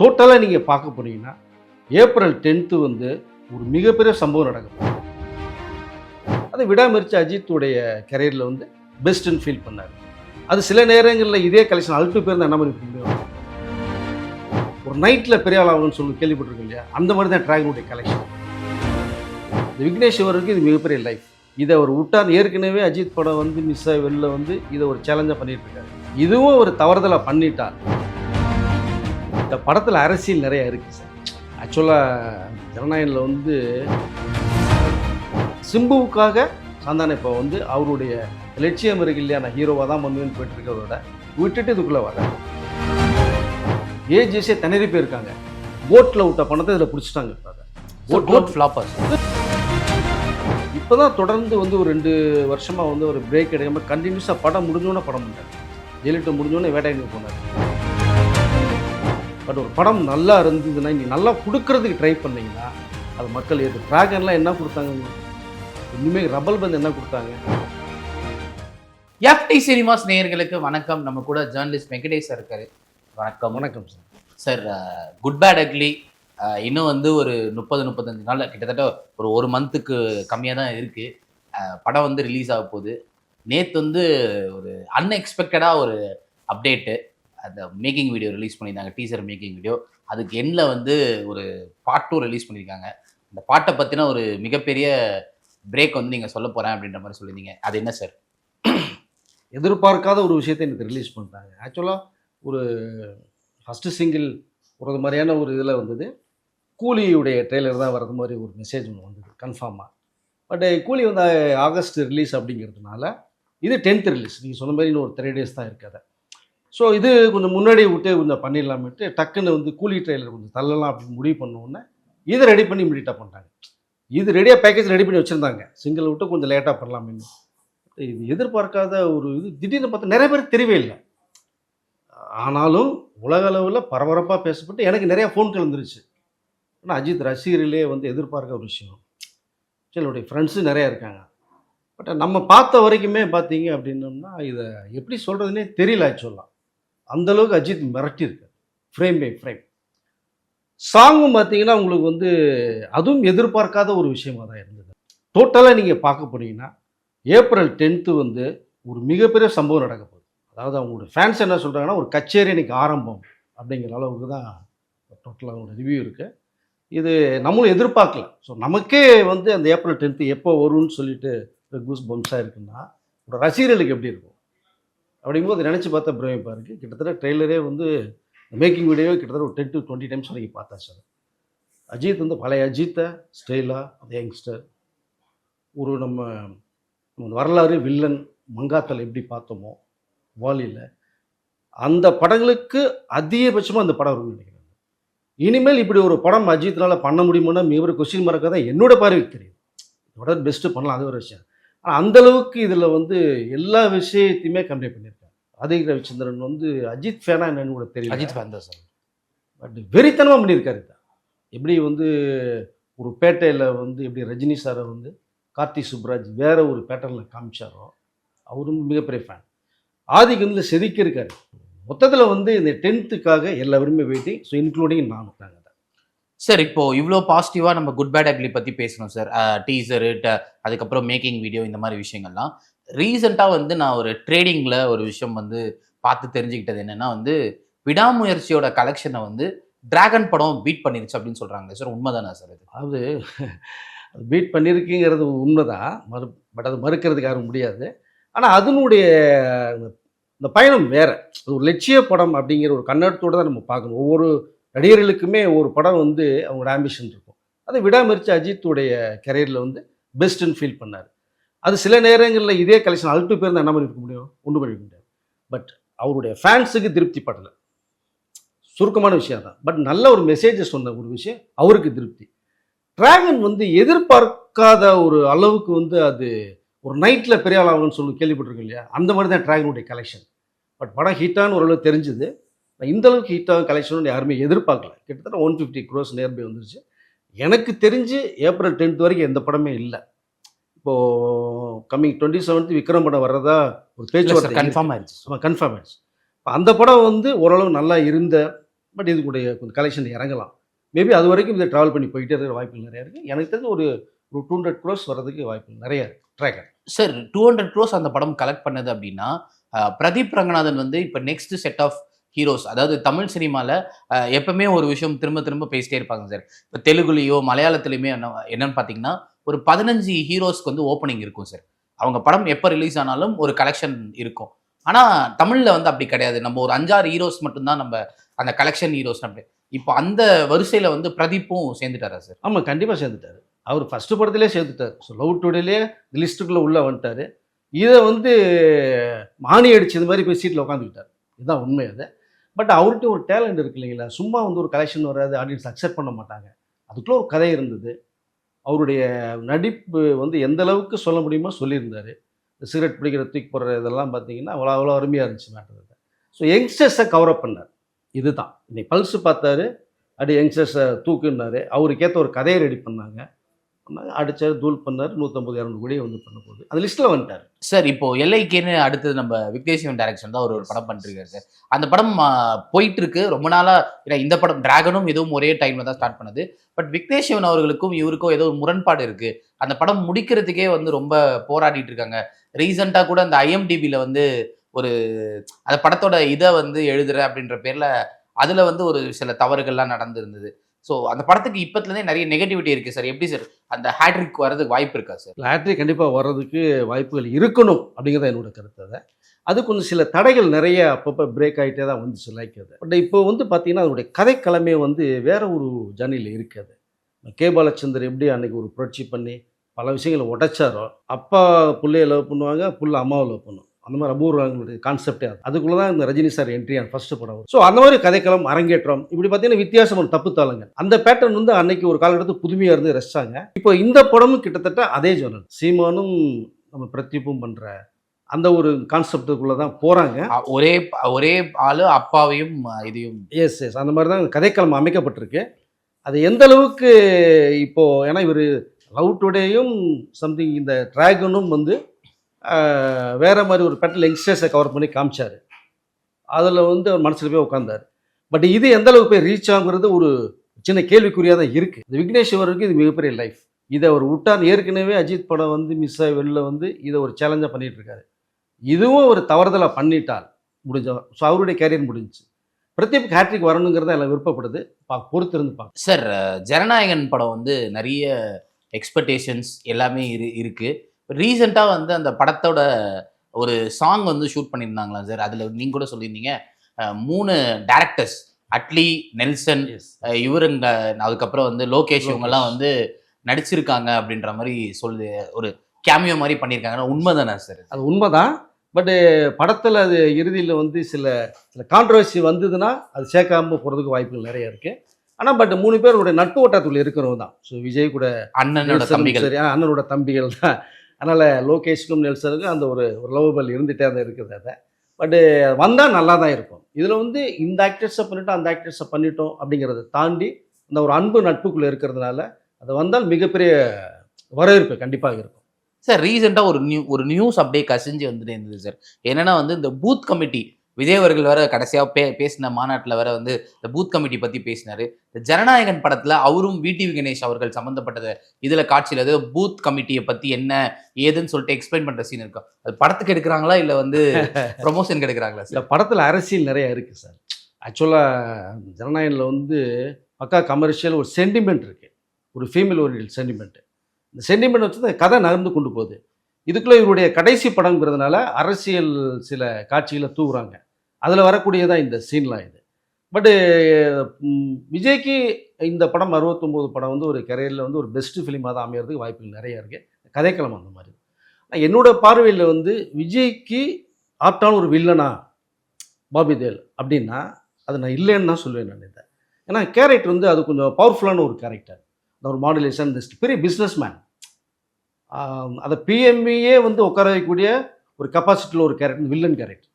டோட்டலாக நீங்கள் பார்க்க போனீங்கன்னா ஏப்ரல் டென்த்து வந்து ஒரு மிகப்பெரிய சம்பவம் நடக்கும் அது விடாமுயற்சி அஜித்துடைய கரியரில் வந்து பெஸ்ட்டுன்னு ஃபீல் பண்ணார். அது சில நேரங்களில் இதே கலெக்ஷன் அல்ட்டு பேர் தான் என்ன மாதிரி ஒரு நைட்டில் பெரிய ஆள் ஆகணும்னு சொல்லி கேள்விப்பட்டிருக்கோம் இல்லையா? அந்த மாதிரி தான் ட்ராகனுடைய கலெக்ஷன் இந்த விக்னேஷ்வருக்கு இது மிகப்பெரிய லைஃப் இதை அவர் விட்டார். ஏற்கனவே அஜித் படம் வந்து மிஸ் ஆகி வெளில வந்து இதை ஒரு சேலஞ்சாக பண்ணிட்டு இருக்காரு. இதுவும் ஒரு தவறுதலாக பண்ணிட்டார். இந்த படத்தில் அரசியல் நிறைய இருக்குது சார். ஆக்சுவலாக ஜனநாயகனில் வந்து சிம்புவுக்காக சாந்தான இப்போ வந்து அவருடைய லட்சியம் இருக்கு இல்லையா? நான் ஹீரோவாக தான் பண்ணுவேன்னு போயிட்டு இருக்கிறத விட்டுட்டு இதுக்குள்ளே வர. ஏஜிஎஸ்ஏ திணறி போயிருக்காங்க. போட்டில் விட்ட பணத்தை இதில் பிடிச்சிட்டாங்க கோட் கோட் ஃப்ளாப்பர் இப்போ தான் தொடர்ந்து வந்து ஒரு ரெண்டு வருஷமாக வந்து ஒரு பிரேக் எடுக்காம கண்டினியூஸாக படம் முடிஞ்சோன்னே படம் பண்ணார். ஜெயலலிதா முடிஞ்சோன்னே வேட்டைக்கு போனார். பட் ஒரு படம் நல்லா இருந்ததுன்னா நீங்கள் நல்லா கொடுக்கறதுக்கு ட்ரை பண்ணீங்கன்னா அது மக்கள் ஏற்று ட்ராகன்லாம் என்ன கொடுத்தாங்க? இனிமேல் ரபல் பந்து என்ன கொடுத்தாங்க? எஃப்டி சினிமாஸ் நேயர்களுக்கு வணக்கம். நம்ம கூட ஜேர்னலிஸ்ட் வெங்கடேஷ் சார் இருக்காரு. வணக்கம். வணக்கம் sir sir Good Bad Ugly இன்னும் வந்து ஒரு முப்பது முப்பத்தஞ்சு நாள் கிட்டத்தட்ட ஒரு ஒரு மந்த்துக்கு கம்மியாக தான் இருக்கு. அஹ், படம் வந்து ரிலீஸ் ஆக போகுது. நேற்று வந்து ஒரு அன்எக்ஸ்பெக்டடாக ஒரு அப்டேட்டு அந்த மேக்கிங் வீடியோ ரிலீஸ் பண்ணியிருந்தாங்க டீசர் மேக்கிங் வீடியோ அதுக்கு எண்ணில் வந்து ஒரு பார்ட் டூ ரிலீஸ் பண்ணியிருக்காங்க. அந்த பாட்டை பற்றின ஒரு மிகப்பெரிய பிரேக் வந்து நீங்கள் சொல்ல போகிறேன் அப்படின்ற மாதிரி சொல்லியிருந்தீங்க. அது என்ன சார் எதிர்பார்க்காத ஒரு விஷயத்தை எனக்கு ரிலீஸ் பண்ணிட்டாங்க. ஆக்சுவலாக ஒரு ஃபஸ்ட்டு சிங்கிள் ஒரு மாதிரியான ஒரு இதில் வந்தது. கூலியுடைய ட்ரெய்லர் தான் வர்றது மாதிரி ஒரு மெசேஜ் ஒன்று வந்தது கன்ஃபார்மாக பட் eh, கூலி வந்து eh, ஆகஸ்ட் ரிலீஸ் அப்படிங்கிறதுனால இது டென்த் ரிலீஸ் நீங்கள் சொன்ன மாதிரி இன்னும் ஒரு த்ரீ டேஸ் தான் இருக்காது ஸோ இது கொஞ்சம் முன்னாடி விட்டு கொஞ்சம் பண்ணிடலாமேட்டு டக்குன்னு வந்து கூலி ட்ரெயிலர் கொஞ்சம் தள்ளலாம் அப்படின்னு முடிவு பண்ண உடனே இதை ரெடி பண்ணி இமீடியட்டாக பண்ணிட்டாங்க இது ரெடியாக பேக்கேஜ் ரெடி பண்ணி வச்சுருந்தாங்க. சிங்கிள் விட்டு கொஞ்சம் லேட்டாக பண்ணலாமேன்னு இது எதிர்பார்க்காத ஒரு இது திடீர்னு பார்த்தா நிறைய பேருக்கு தெரியவே இல்லை. ஆனாலும் உலக அளவில் பரபரப்பாக பேசப்பட்டு எனக்கு நிறையா ஃபோன் வந்துருச்சு. ஆனால் அஜித் ரசிகர்களே வந்து எதிர்பார்க்க ஒரு விஷயம். சரி என்னுடைய ஃப்ரெண்ட்ஸு நிறையா இருக்காங்க. பட் நம்ம பார்த்த வரைக்குமே பார்த்தீங்க அப்படின்னோம்னா இதை எப்படி சொல்கிறதுனே தெரியல ஆக்சுவலாக அந்தளவுக்கு அஜித் மிரட்டியிருக்கு ஃப்ரேம் பை ஃப்ரேம் சாங்கும் பார்த்தீங்கன்னா உங்களுக்கு வந்து அதுவும் எதிர்பார்க்காத ஒரு விஷயமாக தான் இருந்தது. டோட்டலாக நீங்கள் பார்க்க போனீங்கன்னா ஏப்ரல் டென்த்து வந்து ஒரு மிகப்பெரிய சம்பவம் நடக்க போகுது. அதாவது அவங்களோட ஃபேன்ஸ் என்ன சொல்கிறாங்கன்னா ஒரு கச்சேரி இன்னைக்கு ஆரம்பம் அப்படிங்கிற அளவுக்கு தான் டோட்டலாக ஒரு ரிவ்யூ இருக்குது இது நம்மளும் எதிர்பார்க்கல. ஸோ நமக்கே வந்து அந்த ஏப்ரல் டென்த்து எப்போ வரும்னு சொல்லிட்டு கூஸ் பம்ஸாக இருக்குன்னா ஒரு ரசிகர்களுக்கு எப்படி இருக்கும்? அப்படிங்கும்போது நினச்சி பார்த்தா பிரமிப்பாக இருக்குது கிட்டத்தட்ட ட்ரெய்லரே வந்து மேக்கிங் வீடியோ கிட்டத்தட்ட ஒரு டென் டு டுவெண்ட்டி டைம்ஸ் வரைக்கும் பார்த்தா சார் அஜித் வந்து பழைய அஜித்தை ஸ்டைலாக அந்த யங்ஸ்டர் ஒரு நம்ம நம்ம வரலாறு வில்லன் மங்காத்தல் எப்படி பார்த்தோமோ வாலியில் அந்த படங்களுக்கு அதிகபட்சமாக அந்த படம் வரும்னு நினைக்கிறேன். இனிமேல் இப்படி ஒரு படம் அஜித்னால் பண்ண முடியுமோன்னா மிக கொஸ்டின் மார்க்காக தான் என்னோட பார்வைக்கு தெரியும். இதோட பெஸ்ட்டு பண்ணலாம் அது ஒரு விஷயம். ஆனால் அந்த அளவுக்கு இதில் வந்து எல்லா விஷயத்தையுமே கன்வே பண்ணியிருக்காங்க ஆதிக் ரவிச்சந்திரன் வந்து அஜித் ஃபேனா என்னன்னு கூட தெரியல. அஜித் ஃபேன் தான் சார். பட் வெறித்தனமாக பண்ணியிருக்காரு எப்படி வந்து ஒரு பேட்டையில் வந்து எப்படி ரஜினி சாரை வந்து கார்த்தி சுப்ராஜ் வேற ஒரு பேட்டர்னில் காமிச்சாரோ அவரும் மிகப்பெரிய ஃபேன் ஆதிக்கு வந்து செதுக்கி இருக்காரு. மொத்தத்தில் வந்து இந்த டென்த்துக்காக எல்லாருமே வெயிட்டிங். ஸோ இன்க்ளூடிங் நானும் நாங்கள் சார் இப்போ இவ்வளோ பாசிட்டிவா நம்ம குட் பேட் அக்லி பத்தி பேசணும் சார் டீசரு அதுக்கப்புறம் மேக்கிங் வீடியோ இந்த மாதிரி விஷயங்கள்லாம். ரீசெண்டாக வந்து நான் ஒரு ட்ரேடிங்கில் ஒரு விஷயம் வந்து பார்த்து தெரிஞ்சுக்கிட்டது என்னன்னா வந்து விடாமுயற்சியோட கலெக்ஷனை வந்து டிராகன் படம் பீட் பண்ணிருச்சு அப்படின்னு சொல்கிறாங்க சார் உண்மைதானே சார் இது? அதாவது அது பீட் பண்ணியிருக்குங்கிறது உண்மைதான் மறு பட் அது மறுக்கிறதுக்கு யாரும் முடியாது. ஆனால் அதனுடைய இந்த பயணம் வேறு. ஒரு லட்சிய படம் அப்படிங்கிற ஒரு கண்ணோட்டத்தோடு தான் நம்ம பார்க்கணும். ஒவ்வொரு நடிகர்களுக்குமே ஒரு படம் வந்து அவங்களோட ஆம்பிஷன் இருக்கும். அதை விடாமுயற்சி அஜித்துடைய கரியரில் வந்து பெஸ்ட்டுன்னு ஃபீல் பண்ணார். அது சில நேரங்களில் இதே கலெக்ஷன் அல்ட்டு பேர் என்ன பண்ணிருக்க முடியும்? ஒன்று பண்ணிக்க முடியாது. பட் அவருடைய ஃபேன்ஸுக்கு திருப்தி படலை. சுருக்கமான விஷயம் தான் பட் நல்ல ஒரு மெசேஜை சொன்ன ஒரு விஷயம் அவருக்கு திருப்தி. டிராகன் வந்து எதிர்பார்க்காத ஒரு அளவுக்கு வந்து அது ஒரு நைட்டில் பெரிய ஆள் சொல்லி கேள்விப்பட்டிருக்கோம் இல்லையா? அந்த மாதிரி தான் டிராகனுடைய கலெக்ஷன் பட் படம் ஹிட்டானு ஓரளவு தெரிஞ்சுது. நான் இந்த அளவுக்கு ஹிட்டாகும் கலெக்ஷன் யாருமே எதிர்பார்க்கல. கிட்டத்தட்ட ஒன் ஃபிஃப்டி க்ரோஸ் நியர்பை வந்துருச்சு. எனக்கு தெரிஞ்சு ஏப்ரல் டென்த் வரைக்கும் எந்த படமே இல்லை. இப்போது கம்மிங் டுவெண்ட்டி செவன்த் விக்ரம் படம் வர்றதா ஒரு பேச்சுவார்த்தை கன்ஃபார்ம் ஆயிடுச்சு. கன்ஃபார்ம் ஆயிடுச்சு. இப்போ அந்த படம் வந்து ஓரளவு நல்லா இருந்த பட் இதுக்குடைய கொஞ்சம் கலெக்ஷன் இறங்கலாம். மேபி அது வரைக்கும் இதை ட்ராவல் பண்ணி போயிட்டே இருக்கிற வாய்ப்புகள் நிறைய இருக்குது எனக்கு தெரிஞ்சு ஒரு ஒரு டூ ஹண்ட்ரட் க்ரோஸ் வர்றதுக்கு வாய்ப்புகள் நிறைய இருக்குது tracker sir two hundred crores அந்த படம் கலெக்ட் பண்ணது அப்படின்னா பிரதீப் ரங்கநாதன் வந்து இப்போ நெக்ஸ்ட் செட் ஆஃப் ஹீரோஸ் அதாவது தமிழ் சினிமாவில் எப்பவுமே ஒரு விஷயம் திரும்ப திரும்ப பேசிட்டே இருப்பாங்க சார். இப்போ தெலுங்குலேயோ மலையாளத்துலையுமே என்ன என்னன்னு பார்த்தீங்கன்னா ஒரு பதினஞ்சு ஹீரோஸ்க்கு வந்து ஓப்பனிங் இருக்கும் சார். அவங்க படம் எப்போ ரிலீஸ் ஆனாலும் ஒரு கலெக்ஷன் இருக்கும். ஆனால் தமிழில் வந்து அப்படி கிடையாது. நம்ம ஒரு அஞ்சாறு ஹீரோஸ் மட்டும்தான் நம்ம அந்த கலெக்ஷன் ஹீரோஸ் அப்படி. இப்போ அந்த வரிசையில் வந்து பிரதீப்பும் சேர்ந்துட்டாரா சார்? ஆமாம் கண்டிப்பாக சேர்ந்துட்டார். அவர் ஃபஸ்ட்டு படத்திலே சேர்த்துட்டார் ஸோ லவ் டுடேலே லிஸ்ட்டுக்குள்ளே உள்ளே வந்துட்டார். இதை வந்து மானி அடிச்சது மாதிரி போய் சீட்டில் உட்காந்துக்கிட்டார் இதுதான் உண்மை அதை. பட் அவர்கிட்ட ஒரு டேலண்ட் இருக்கு இல்லைங்களா? சும்மா வந்து ஒரு கலெக்ஷன் வராது ஆடியன்ஸ் அக்செப்ட் பண்ண மாட்டாங்க. அதுக்குள்ளே ஒரு கதை இருந்தது. அவருடைய நடிப்பு வந்து எந்த அளவுக்கு சொல்ல முடியுமோ சொல்லியிருந்தார். சிகரெட் பிடிக்கிற தூக்கி போடுற இதெல்லாம் பார்த்தீங்கன்னா அவ்வளோ அவ்வளோ அருமையாக இருந்துச்சு மேட்டர் ஸோ யங்ஸ்டர்ஸை கவரப் பண்ணார். இதுதான். இன்னைக்கு பல்ஸ் பார்த்தாரு அப்படி யங்ஸ்டர்ஸை தூக்குன்னாரு அவருக்கேற்ற ஒரு கதையை ரெடி பண்ணாங்க. பண்ணாங்க அடித்தார் தூள் பண்ணார் நூற்றம்பது இரநூறு கோடியை வந்து பண்ண போகுது. அந்த லிஸ்ட்டில் வந்துட்டார். சார் இப்போ எல்ஐக்கேன்னு அடுத்தது நம்ம விக்னேஷன் டைரக்ஷன் தான் ஒரு ஒரு படம் பண்ணிருக்காரு சார் அந்த படம் போயிட்டுருக்கு. ரொம்ப நாளாக ஏன்னா இந்த படம் டிராகனும் எதுவும் ஒரே டைமில் தான் ஸ்டார்ட் பண்ணுது. பட் விக்னேஷ் அவர்களுக்கும் இவருக்கும் ஏதோ ஒரு முரண்பாடு இருக்குது அந்த படம் முடிக்கிறதுக்கே வந்து ரொம்ப போராடிட்டு இருக்காங்க. ரீசெண்டா கூட அந்த ஐஎம்டிபியில் வந்து ஒரு அந்த படத்தோட இதை வந்து எழுதுற அப்படின்ற பேரில் அதில் வந்து ஒரு சில தவறுகள்லாம் நடந்திருந்தது. ஸோ அந்த படத்துக்கு இப்பத்துலேருந்தே நிறைய நெகட்டிவிட்டி இருக்குது சார் எப்படி சார் அந்த ஹேட்ரிக் வரதுக்கு வாய்ப்பு இருக்கா சார் ஹேட்ரிக் கண்டிப்பாக வர்றதுக்கு வாய்ப்புகள் இருக்கணும் அப்படிங்கிறத என்னோட கருத்து அதை. அது கொஞ்சம் சில தடைகள் நிறைய அப்பப்போ பிரேக் ஆகிட்டே தான் வந்துச்சு லைக் அது. பட் இப்போ வந்து பார்த்தீங்கன்னா அதனுடைய கதைக்கிழமை வந்து வேற ஒரு ஜர்னியில் இருக்குது கே. பாலச்சந்தர் எப்படி அன்னைக்கு ஒரு புரட்சி பண்ணி பல விஷயங்களை உடைச்சாரோ அப்பா பிள்ளைய லவ் பண்ணுவாங்க புள்ள அம்மாவை லவ் பண்ணும் அந்த மாதிரி அபூர்வங்களுடைய கான்செப்டே அது. அதுக்குள்ளே தான் இந்த ரஜினி சார் என்ட்ரி ஃபர்ஸ்ட் படம் ஸோ அந்த மாதிரி கதைக்களம் அரங்கேற்றம் இப்படி பார்த்தீங்கன்னா வித்தியாசம் ஒரு தப்பு தாளுங்க. அந்த பேட்டர்ன் வந்து அன்னைக்கு ஒரு காலகட்டத்தில் புதுமையாக இருந்து ரசிச்சாங்க. இப்போ இந்த படமும் கிட்டத்தட்ட அதே ஜோனல் சீமானும் நம்ம பிரதீப்பும் பண்ணுற அந்த ஒரு கான்செப்டுக்குள்ளே தான் போகிறாங்க ஒரே ஒரே ஆளு அப்பாவையும் இதையும். எஸ் எஸ் அந்த மாதிரி தான் கதைக்களம் அமைக்கப்பட்டிருக்கு. அது எந்த அளவுக்கு இப்போ ஏன்னா இவர் லவ் டுடேயும் சம்திங் இந்த ட்ராகனும் வந்து வேறு மாதிரி ஒரு பெட்டல் யங்ஸ்டர்ஸை கவர் பண்ணி காமிச்சார். அதில் வந்து அவர் மனசில் போய் உட்காந்தார் பட் இது எந்த அளவுக்கு போய் ரீச் ஆகுங்கிறது ஒரு சின்ன கேள்விக்குறியாக தான் இருக்குது இந்த விக்னேஷ் இது மிகப்பெரிய லைஃப் இதை அவர் விட்டார் ஏற்கனவே அஜித் படம் வந்து மிஸ் ஆகி வெளில வந்து இதை ஒரு சேலஞ்சாக பண்ணிகிட்ருக்காரு இதுவும் ஒரு தவறுதலாக பண்ணிட்டால் முடிஞ்ச ஸோ அவருடைய கேரியர் முடிஞ்சு. பிரதீப் ஹேட்ரிக் வரணுங்கிறத எல்லாம் விருப்பப்படுது. பா பொறுத்திருந்து பார்க்க சார் ஜனநாயகன் படம் வந்து நிறைய எக்ஸ்பெக்டேஷன்ஸ் எல்லாமே இரு இருக்குது ரீசெண்டாக வந்து அந்த படத்தோட ஒரு சாங் வந்து ஷூட் பண்ணியிருந்தாங்களா சார் அதில் நீங்கள் கூட சொல்லியிருந்தீங்க. மூணு டேரக்டர்ஸ் அட்லி நெல்சன் இவருங்க அதுக்கப்புறம் வந்து லோகேஷ் இவங்கெல்லாம் வந்து நடிச்சிருக்காங்க அப்படின்ற மாதிரி சொல்லு ஒரு கேமியோ மாதிரி பண்ணியிருக்காங்க. உண்மைதானே சார் அது உண்மைதான். பட்டு படத்தில் அது இறுதியில் வந்து சில சில கான்ட்ரவர்சி வந்ததுன்னா அது சேர்க்காம போகிறதுக்கு வாய்ப்புகள் நிறைய இருக்குது ஆனால் பட் மூணு பேருடைய நட்பு வட்டத்துக்குள்ள இருக்கிறவங்க தான். ஸோ விஜய் கூட அண்ணனோட தம்பிகள். சரி அண்ணனோட தம்பிகள் தான். அதனால் லோகேஷ்க்கும் நெல்சனுக்கும் அந்த ஒரு ஒரு இருந்துகிட்டே தான் இருக்குது அதை. பட்டு வந்தால் நல்லா தான் இருக்கும். இதில் வந்து இந்த ஆக்டர்ஸை பண்ணிட்டோம் அந்த ஆக்டர்ஸை பண்ணிட்டோம் அப்படிங்கிறத தாண்டி அந்த ஒரு அன்பு நட்புக்குள்ளே இருக்கிறதுனால அது வந்தால் மிகப்பெரிய வரவேற்பு கண்டிப்பாக இருக்கும். சார் ரீசெண்டாக ஒரு நியூ ஒரு நியூஸ் அப்படியே கசிஞ்சு வந்துட்டே இருந்தது சார் என்னன்னா வந்து இந்த பூத் கமிட்டி விஜய் அவர்கள் வேற கடைசியாக பே பேசின மாநாட்டில் வேற வந்து இந்த பூத் கமிட்டி பற்றி பேசினாரு. இந்த ஜனநாயகன் படத்தில் அவரும் விடிவி கணேஷ் அவர்கள் சம்மந்தப்பட்டது இதில் காட்சியில் ஏதோ பூத் கமிட்டியை பற்றி என்ன ஏதுன்னு சொல்லிட்டு எக்ஸ்பிளைன் பண்ணுற சீன் இருக்கும் அது படத்துக்கு எடுக்கிறாங்களா இல்லை வந்து ப்ரொமோஷனுக்கு எடுக்கிறாங்களா சார் படத்தில் அரசியல் நிறைய இருக்குது சார் ஆக்சுவலாக ஜனநாயகனில் வந்து பக்கா கமர்ஷியல் ஒரு சென்டிமெண்ட் இருக்குது ஒரு ஃபீமேல் ஓரியல் சென்டிமெண்ட் இந்த சென்டிமெண்ட் வச்சு கதை நகர்ந்து கொண்டு போகுது. இதுக்குள்ளே இவருடைய கடைசி படங்கிறதுனால அரசியல் சில காட்சிகளை தூவுறாங்க. அதில் வரக்கூடியதான் இந்த சீன்லாம் இது. பட்டு விஜய்க்கு இந்த படம் அறுபத்தொம்போது படம் வந்து ஒரு கரியரில் வந்து ஒரு பெஸ்ட்டு ஃபிலிமாக தான் அமையறதுக்கு வாய்ப்புகள் நிறையா இருக்குது கதைக்களம் அந்த மாதிரி. ஆனால் என்னோட பார்வையில் வந்து விஜய்க்கு ஆப்டான ஒரு வில்லனா பாபி தேல் அப்படின்னா அது நான் இல்லைன்னு தான் சொல்லுவேன் நான் இதை. ஏன்னா கேரக்டர் வந்து அது கொஞ்சம் பவர்ஃபுல்லான ஒரு கேரக்டர். அந்த ஒரு மாடுலேஷன் பெரிய பிஸ்னஸ் மேன் அதை பிஎம்ஏயே வந்து உட்கார வைக்கக்கூடிய ஒரு கெப்பாசிட்டியில் ஒரு கேரக்டர் வில்லன் கேரக்டர்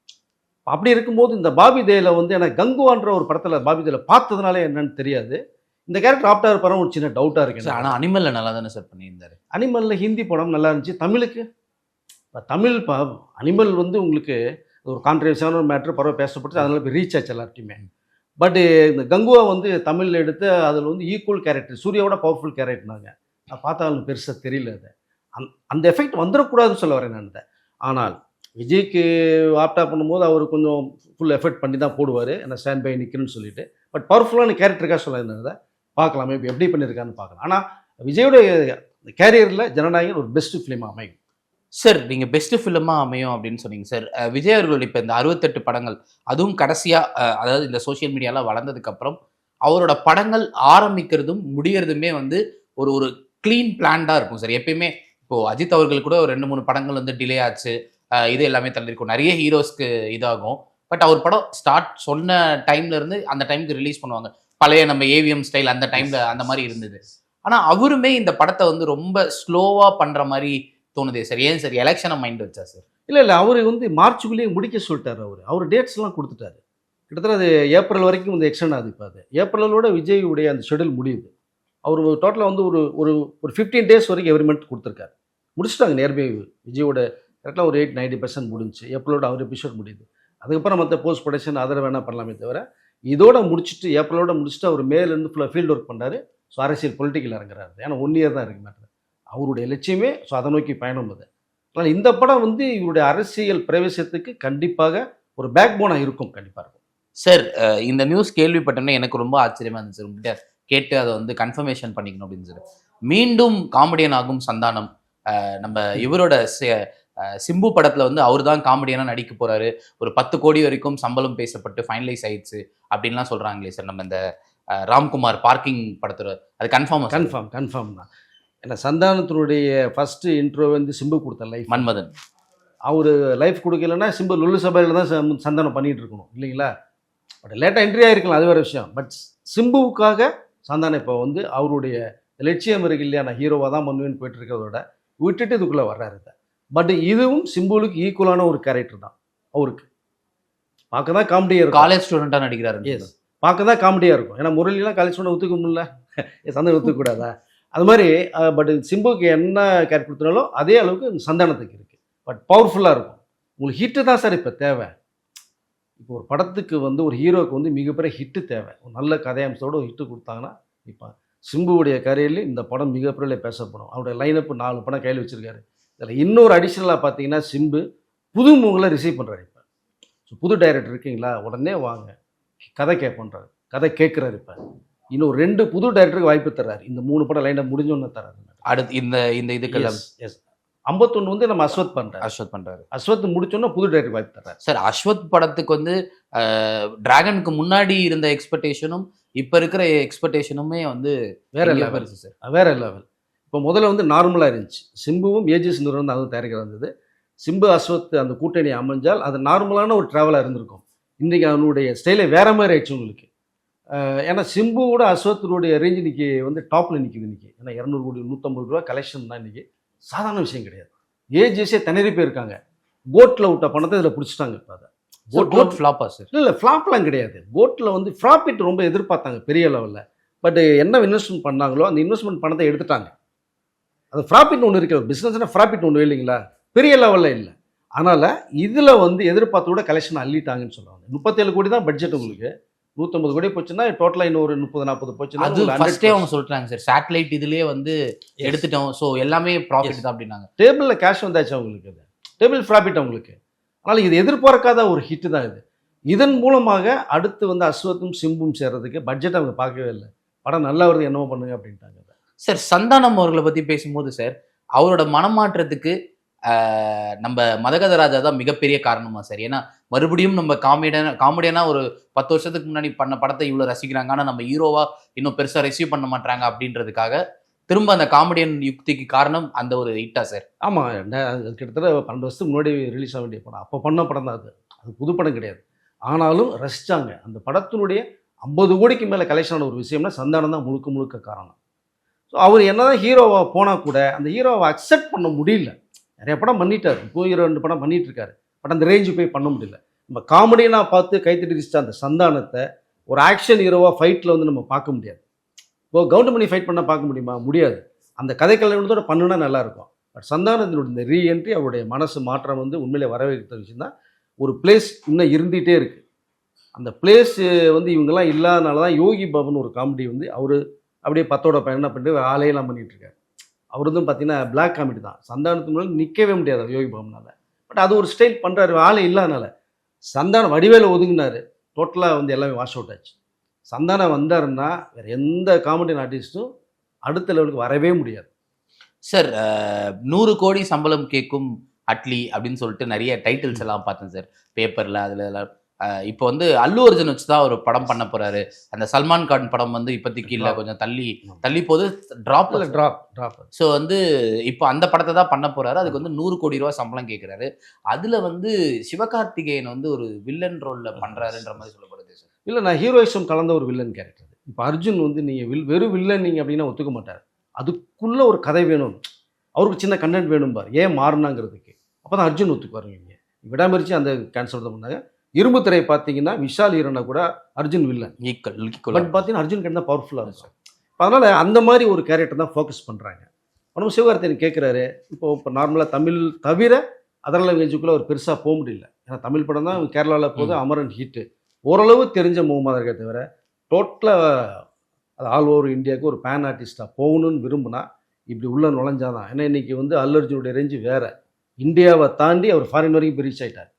அப்படி இருக்கும்போது இந்த பாபி தேல வந்து எனக்கு கங்குவான்ற ஒரு படத்தில் பாபி தேல பார்த்ததுனால என்னன்னு தெரியாது. இந்த கேரக்டர் ஆப்டா இருப்பாரு ஒரு சின்ன டவுட்டாக இருக்கு எனக்கு. ஆனால் அனிமலில் நல்லா தானே சார் பண்ணியிருந்தாரு? அனிமலில் ஹிந்தி படம் நல்லா இருந்துச்சு. தமிழுக்கு? இப்ப தமிழ் ப அனிமல் வந்து உங்களுக்கு ஒரு கான்ட்ரவர்சியான ஒரு மேட்ரு பரவ பேசப்பட்டு அதனால இப்போ ரீச் ஆச்சு எல்லார்ட்டையுமே பட் இந்த கங்குவா வந்து தமிழில் எடுத்து அதில் வந்து ஈக்குவல் கேரக்டர் சூர்யாவோட பவர்ஃபுல் கேரக்டர்னாங்க நான் பார்த்தாலும் பெருசாக தெரியல அது. அந் அந்த எஃபெக்ட் வந்துடக்கூடாதுன்னு சொல்ல வரேன் நான். ஆனால் விஜய்க்கு ஆப்டா பண்ணும்போது அவர் கொஞ்சம் ஃபுல் எஃபர்ட் பண்ணி தான் போடுவார். என்ன ஸ்டாண்ட் பை நிற்கிறேன்னு சொல்லிட்டு. பட் பவர்ஃபுல்லான கேரக்டருக்காக சொல்ல பார்க்கலாம் இப்போ எப்படி பண்ணியிருக்கான்னு பார்க்கலாம். ஆனால் விஜயோடைய கேரியரில் ஜனநாயகன் ஒரு பெஸ்ட் ஃபிலிம் அமையும். சார் நீங்கள் பெஸ்ட் ஃபிலிமாக அமையும் அப்படின்னு சொன்னீங்க சார் விஜய் அவர்கள் இப்போ இந்த அறுபத்தெட்டு படங்கள் அதுவும் கடைசியாக அதாவது இந்த சோஷியல் மீடியாவில் வளர்ந்ததுக்கப்புறம் அவரோட படங்கள் ஆரம்பிக்கிறதும் முடியறதுமே வந்து ஒரு ஒரு க்ளீன் பிளான்டாக இருக்கும் சார் எப்பயுமே இப்போது அஜித் அவர்கள் கூட ஒரு ரெண்டு மூணு படங்கள் வந்து டிலே ஆச்சு. இது எல்லாமே தள்ளிருக்கும் நிறைய ஹீரோஸ்க்கு இதாகும். பட் அவர் படம் ஸ்டார்ட் சொன்ன டைம்ல இருந்து அந்த டைம்க்கு ரிலீஸ் பண்ணுவாங்க. பழைய நம்ம ஏவிஎம் ஸ்டைல் அந்த டைம்ல அந்த மாதிரி இருந்தது. ஆனா அவருமே இந்த படத்தை வந்து ரொம்ப ஸ்லோவா பண்ற மாதிரி தோணுதே சார். ஏன் சார்? எலெக்ஷனை மைண்ட் வச்சா சார்? இல்லை இல்லை. அவர் வந்து மார்ச்சுக்குள்ளேயே முடிக்க சொல்லிட்டார் அவர். அவர் டேட்ஸ்லாம் கொடுத்துட்டாரு. கிட்டத்தட்ட அது ஏப்ரல் வரைக்கும் வந்து எக்ஸ்டெண்ட் ஆகுது இப்போ அது. ஏப்ரலோட விஜயுடைய அந்த ஷெடியூல் முடியுது. அவர் டோட்டலாக வந்து ஒரு ஒரு ஒரு ஃபிஃப்டீன் டேஸ் வரைக்கும் எவ்ரி மந்த் கொடுத்துருக்காரு. முடிச்சிட்டாங்க நேர்மை விஜயோட கரெக்டாக ஒரு எயிட் நைன்டி பர்சன்ட் முடிஞ்சு ஏப்ரலோட அவர் எபிசோட் முடியுது. அதுக்கப்புறம் மற்ற போஸ்ட் ப்ரொடக்ஷன் அதில் வேணால் பண்ணலாமே தவிர இதோட முடிச்சுட்டு ஏப்ரலோட முடிச்சுட்டு அவர் மேலேருந்து ஃபுல்லாக ஃபீல்டு ஒர்க் பண்ணார் ஸோ அரசியல் பொலிட்டிக்கல் இறங்குறாரு. ஏன்னா ஒன் இயர் தான் இருக்கு மேட்டர் அவருடைய லட்சியமே ஸோ அதை நோக்கி பயணம் அது. அதனால் இந்த படம் வந்து இவருடைய அரசியல் பிரவேசத்துக்கு கண்டிப்பாக ஒரு பேக் போனாக இருக்கும். கண்டிப்பாக இருக்கும். சார் இந்த நியூஸ் கேள்விப்பட்டோன்னே எனக்கு ரொம்ப ஆச்சரியமாக இருந்துச்சு. சார் உங்ககிட்ட கேட்டு அதை வந்து கன்ஃபர்மேஷன் பண்ணிக்கணும் அப்படின்னு சொல்லி. மீண்டும் காமெடியன் ஆகும் சந்தானம் நம்ம இவரோட சிம்பு படத்துல வந்து அவர் தான் காமெடியனா நடிக்க போறாரு. ஒரு பத்து கோடி வரைக்கும் சம்பளம் பேசப்பட்டு ஃபைனலைஸ் ஆயிடுச்சு அப்படின்லாம் சொல்றாங்களே சார். நம்ம இந்த ராம்குமார் பார்க்கிங் படத்துல அது கன்ஃபார்ம் கன்ஃபார்ம் கன்ஃபார்ம் தான். ஏன்னா சந்தானத்தினுடைய ஃபஸ்ட்டு இன்ட்ரோ வந்து சிம்பு கொடுத்த லைஃப் மன்மதன். அவர் லைஃப் கொடுக்கலன்னா சிம்பு லுல்லு சபையில் தான் சந்தானம் பண்ணிட்டு இருக்கணும் இல்லைங்களா? பட் லேட்டாக என்ட்ரி ஆகிருக்கலாம் அது வேறு விஷயம். பட் சிம்புவுக்காக சந்தானம் இப்போ வந்து அவருடைய லட்சியம் இருக்கு இல்லையா நான் ஹீரோவாக தான் பண்ணுவேன்னு போயிட்டு இருக்கிறதோட விட்டுட்டு இதுக்குள்ளே வர்றாரு பட் இதுவும் சிம்புவுக்கு ஈக்குவலான ஒரு கேரக்டர் தான் அவருக்கு. பார்க்க தான் காமெடியாக இருக்கும். காலேஜ் ஸ்டூடெண்டா நடிக்கிறாரு எஸ் பார்க்க தான் காமெடியாக இருக்கும். ஏன்னா முரளிலாம் காலேஜ் சொன்ன ஒத்துக்க முடியல. சந்தனம் ஒத்துக்கூடாதா அது மாதிரி பட் சிம்புக்கு என்ன கேரக்டர் கொடுத்தனாலும் அதே அளவுக்கு சந்தானத்துக்கு இருக்குது பட் பவர்ஃபுல்லாக இருக்கும். உங்களுக்கு ஹிட்டு தான் சார் இப்போ தேவை. இப்போ ஒரு படத்துக்கு வந்து ஒரு ஹீரோவுக்கு வந்து மிகப்பெரிய ஹிட்டு தேவை. ஒரு நல்ல கதையம்சத்தோட ஒரு ஹிட்டு கொடுத்தாங்கன்னா இப்போ சிம்புவுடைய கரையில் இந்த படம் மிகப்பெரிய பேசப்படும். அவருடைய லைனப் நாலு படம் கையில் வச்சிருக்காரு. இதில் இன்னொரு அடிஷ்னலாக பார்த்தீங்கன்னா சிம்பு புது மூங்களை ரிசீவ் பண்ணுறாரு இப்போ. ஸோ புது டைரக்டர் இருக்கீங்களா? உடனே வாங்க. கதை கேட்பண்றாரு கதை கேட்குறாரு இப்போ. இன்னும் ரெண்டு புது டைரக்டருக்கு வாய்ப்பு தர்றாரு. இந்த மூணு படம் லைனாக முடிஞ்சோன்னு தர்றாரு. அடுத்து இந்த இந்த இதுக்கெல்லாம் எஸ் ஐம்பத்தொன்று வந்து நம்ம அஸ்வத் பண்ணுறாரு அஸ்வத் பண்றாரு. அஸ்வத் முடிச்சோன்னா புது டைரக்டர் வாய்ப்பு தர்றாரு. சார் அஸ்வத் படத்துக்கு வந்து டிராகனுக்கு முன்னாடி இருந்த எக்ஸ்பெக்டேஷனும் இப்ப இருக்கிற எக்ஸ்பெக்டேஷனுமே வந்து வேற லெவல் சார். வேற லெவல் இப்போ முதல்ல வந்து நார்மலாக இருந்துச்சு. சிம்புவும் ஏஜிஎஸ் நிறுவனம் அதுவும் தயாரிக்கிறது இருந்தது சிம்பு அஸ்வத் அந்த கூட்டணி அமைஞ்சால் அது நார்மலான ஒரு ட்ராவலாக இருந்திருக்கும். இன்றைக்கி அவனுடைய ஸ்டைலே வேற மாதிரி ஆயிடுச்சு உங்களுக்கு. ஏன்னா சிம்புவோட அஸ்வத்தினுடைய ரேஞ்ச் இன்னைக்கு வந்து டாப்பில் நிற்கிது இன்னைக்கு. ஏன்னா இரநூறு கோடி நூற்றம்பது ரூபா கலெக்ஷன் தான் இன்னைக்கு. சாதாரண விஷயம் கிடையாது. ஏஜிஎஸ்ஸே திணறி போயிருக்காங்க. கோட்டில் விட்ட பணத்தை இதில் பிடிச்சிட்டாங்க இப்போ அதை. கோட் ஃபிளாப்பா சார் இல்லை இல்லை ஃப்ளாப்லாம் கிடையாது. போட்டில் வந்து ப்ராஃபிட் ரொம்ப எதிர்பார்த்தாங்க பெரிய லெவலில் பட் என்ன இன்வெஸ்ட்மெண்ட் பண்ணாங்களோ அந்த இன்வெஸ்ட்மெண்ட் பணத்தை எடுத்துட்டாங்க. அது ப்ராஃபிட் ஒன்று இருக்கிறது. பிஸ்னஸ்னால் ப்ராஃபிட் ஒன்று இல்லைங்களா? பெரிய லெவலில் இல்லை. அதனால் இதில் வந்து எதிர்பார்த்த விட கலெக்ஷன் அள்ளிட்டாங்கன்னு சொல்லுவாங்க முப்பத்தேழு கோடி தான் பட்ஜெட் உங்களுக்கு. நூற்றம்பது கோடி போச்சுன்னா டோட்டலாக இன்னொரு முப்பது நாற்பது போச்சுன்னா அது அவங்க சொல்றாங்க சார் சேட்டலைட் இதுலயே வந்து எடுத்துட்டோம். சோ எல்லாமே ப்ராஃபிட் தான் அப்படின்னாங்க. டேபிளில் கேஷ் வந்தாச்சு அவங்களுக்கு அது? டேபிள் ப்ராஃபிட் அவங்களுக்கு. அதனால் இது எதிர்பார்க்காத ஒரு ஹிட்டு தான் இது. இதன் மூலமாக அடுத்து வந்து அஸ்வத்தும் சிம்பும் சேர்றதுக்கு பட்ஜெட் அவங்க பார்க்கவே இல்லை. படம் நல்லா வருது என்னவோ பண்ணுங்க அப்படின்ட்டாங்க. சார் சந்தானம் அவர்களை பற்றி பேசும்போது சார் அவரோட மனமாற்றத்துக்கு நம்ம மதகதராஜா தான் மிகப்பெரிய காரணமா சார். ஏன்னா மறுபடியும் நம்ம காமெடியான காமெடியனா ஒரு பத்து வருஷத்துக்கு முன்னாடி பண்ண படத்தை இவ்வளோ ரசிக்கிறாங்க. ஆனால் நம்ம ஹீரோவா இன்னும் பெருசாக ரிசீவ் பண்ண மாட்டாங்க அப்படின்றதுக்காக திரும்ப அந்த காமெடியன் யுக்திக்கு காரணம் அந்த ஒரு ஹிட்டா சார். ஆமாம் அது கிட்டத்தட்ட பன்னெண்டு வருஷத்துக்கு முன்னாடி ரிலீஸ் ஆக வேண்டிய படம். அப்போ பண்ண படம் தான் அது. அது புது படம் கிடையாது. ஆனாலும் ரசித்தாங்க அந்த படத்தினுடைய ஐம்பது கோடிக்கு மேலே கலெக்ஷன் ஆன ஒரு விஷயம்னா சந்தானம் தான் முழுக்க முழுக்க காரணம். ஸோ அவர் என்ன தான் ஹீரோவாக போனால் கூட அந்த ஹீரோவை அக்செப்ட் பண்ண முடியல. நிறைய படம் பண்ணிட்டார். இப்போ ஹீரோ ரெண்டு படம் பண்ணிகிட்ருக்காரு பட் அந்த ரேஞ்சு போய் பண்ண முடியல. நம்ம காமெடியனாக பார்த்து கைத்தட்டி அந்த சந்தானத்தை ஒரு ஆக்ஷன் ஹீரோவாக ஃபைட்டில் வந்து நம்ம பார்க்க முடியாது. இப்போ கவுண்டமணி ஃபைட் பண்ணால் பார்க்க முடியுமா? முடியாது. அந்த கதை கல்யாணத்தோட பண்ணுனா நல்லா இருக்கும் பட் சந்தானத்தினுடைய இந்த ரீஎன்ட்ரி அவருடைய மனசு மாற்றம் வந்து உண்மையிலே வரவேற்கிற விஷயம் தான் ஒரு பிளேஸ் இன்னும் இருந்துகிட்டே இருக்குது அந்த பிளேஸ் வந்து இவங்கெல்லாம் இல்லாதனால தான் யோகி பாபுன்னு ஒரு காமெடி வந்து அவர் அப்படியே பத்தோட பையன் என்ன பண்ணிட்டு ஆலையெல்லாம் பண்ணிட்டு இருக்காரு. அவர் வந்து பார்த்தீங்கன்னா பிளாக் காமெடி தான். சந்தானத்துக்கு முன்னாடி நிற்கவே முடியாது யோகி பாபுனால. பட் அது ஒரு ஸ்டைல் பண்ணுறாரு ஆளே இல்லாதனால. சந்தானம் வடிவேல ஒதுங்கினார். டோட்டலாக வந்து எல்லாமே வாஷ் அவுட் ஆச்சு. சந்தானம் வந்தாருன்னா வேறு எந்த காமெடி ஆர்டிஸ்ட்டும் அடுத்த லெவலுக்கு வரவே முடியாது. சார் நூறு கோடி சம்பளம் கேட்கும் அட்லி அப்படின்னு சொல்லிட்டு நிறைய டைட்டில்ஸ் எல்லாம் பார்த்தேன் சார் பேப்பரில் அதில் எல்லாம். இப்போ வந்து அல்லு அர்ஜுன் வச்சு தான் ஒரு படம் பண்ண போறாரு. அந்த சல்மான் கான் படம் வந்து இப்போதைக்கு இல்ல. கொஞ்சம் தள்ளி தள்ளி போது டிராப்ல ட்ராப் ட்ராப் ஸோ வந்து இப்போ அந்த படத்தை தான் பண்ண போறாரு. அதுக்கு வந்து நூறு கோடி ரூபாய் சம்பளம் கேட்குறாரு அதுல வந்து சிவகார்த்திகேயன் வந்து ஒரு வில்லன் ரோல்ல பண்றாருன்ற மாதிரி சொல்லப்படுது சார் இல்லை நான் ஹீரோயிசம் கலந்த ஒரு வில்லன் கேரக்டர் இப்போ அர்ஜுன் வந்து நீங்கள் வில் வெறும் வில்லன் நீங்கள் அப்படின்னா ஒத்துக்க மாட்டார். அதுக்குள்ளே ஒரு கதை வேணும். அவருக்கு சின்ன கண்டென்ட் வேணும் பார். ஏன் மாறினாங்கிறதுக்கு. அப்போ தான் அர்ஜுன் ஒத்துக்குவார் நீங்கள் விடாமரிச்சு அந்த கேன்சல் தான் பண்ணாங்க. இரும்பு திரை பார்த்தீங்கன்னா விஷால் ஹீரோனா கூட Arjun villain. Equal but equal பார்த்தீங்கன்னா அர்ஜுன் கிட்ட தான் பவர்ஃபுல்லாக இருக்கும். அதனால் அந்த மாதிரி ஒரு கேரக்டர் தான் ஃபோக்கஸ் பண்ணுறாங்க நம்ம சிவகார்த்தியன் கேட்குறாரு இப்போ இப்போ நார்மலாக தமிழ் தவிர அதர் லாங்குவேஜுக்குள்ளே ஒரு பெருசாக போக முடியல. ஏன்னா தமிழ் படம் தான் கேரளாவில் போது அமரன் ஹிட்டு ஓரளவு தெரிஞ்ச முகமது இருக்கே தவிர டோட்டலாக அது ஆல் ஓவர் இந்தியாவுக்கு ஒரு பேன் ஆர்டிஸ்ட்டாக போகணும்னு விரும்புனா இப்படி உள்ள நுழைஞ்சாதான். ஏன்னா இன்னைக்கு வந்து அல்லர்ஜுனுடைய ரேஞ்சு வேற. இந்தியாவை தாண்டி அவர் ஃபாரின் வரைக்கும் ரீச் ஆயிட்டார்.